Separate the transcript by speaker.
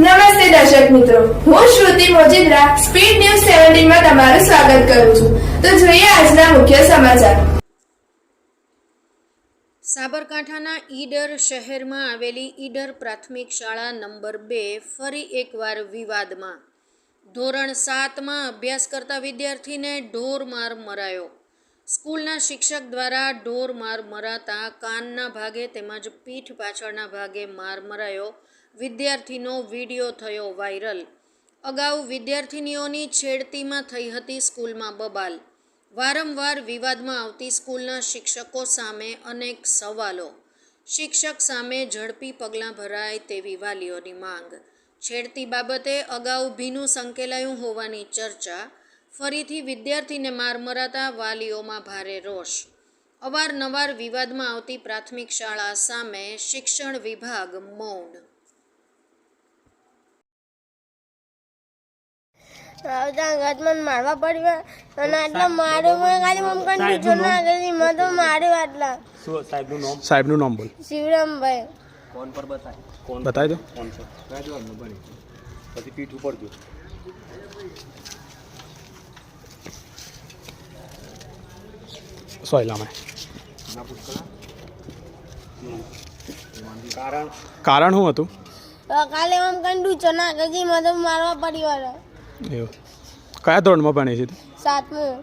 Speaker 1: નમસ્તે દર્શક મિત્રો. હું શ્રુતિ મોજીદ્રા, સ્પીડ ન્યૂઝ સેવન્ટીનમાં તમારું સ્વાગત કરું છું. તો જોઈએ આજના મુખ્ય સમાચાર.
Speaker 2: સાબરકાંઠાના ઈડર શહેરમાં આવેલી ઈડર પ્રાથમિક શાળા નંબર બે ફરી એકવાર વિવાદમાં. ધોરણ સાતમાં અભ્યાસ કરતા વિદ્યાર્થીને ઢોર માર મરાયો. સ્કૂલના શિક્ષક દ્વારા ઢોર માર મરાતા, કાનના ભાગે તેમજ પીઠ પાછળના ભાગે માર મરાયો, વિદ્યાર્થીનો વીડિયો થયો વાયરલ. અગાઉ વિદ્યાર્થિનીઓની છેડતીમાં થઈ હતી સ્કૂલમાં બબાલ. વારંવાર વિવાદમાં આવતી સ્કૂલના શિક્ષકો સામે અનેક સવાલો. શિક્ષક સામે ઝડપી પગલાં ભરાય તેવી વાલીઓની માંગ. છેડતી બાબતે અગાઉ ભીનું સંકેલાયું હોવાની ચર્ચા ફરીથી વિદ્યાર્થીને માર મરાતા વાલીઓમાં ભારે રોષ. અવારનવાર વિવાદમાં આવતી પ્રાથમિક શાળા સામે શિક્ષણ વિભાગ મૌન.
Speaker 3: આવતા મારવા પડ્યા. અને આટલા માર્યો મને ખાલી મમ કંઈ જો ના કરી મને તો માર્યો આટલા.
Speaker 4: સાહેબનું નામ?
Speaker 5: સાહેબનું નામ બોલ.
Speaker 3: શિવરામભાઈ.
Speaker 4: કોણ પર બતાય. કોણ
Speaker 5: બતાવી દો.
Speaker 4: કોણ છે. પછી પીઠ ઉપર જો.
Speaker 5: સોયલામાં.
Speaker 4: ના કારણ?
Speaker 5: કારણ શું હતું?
Speaker 3: કાલે આમ કંઈ ડૂચો ના કરી મને તો મારવા પડ્યો
Speaker 5: એવું. કયા ધોરણમાં ભણે છે તું?
Speaker 3: સાતમું.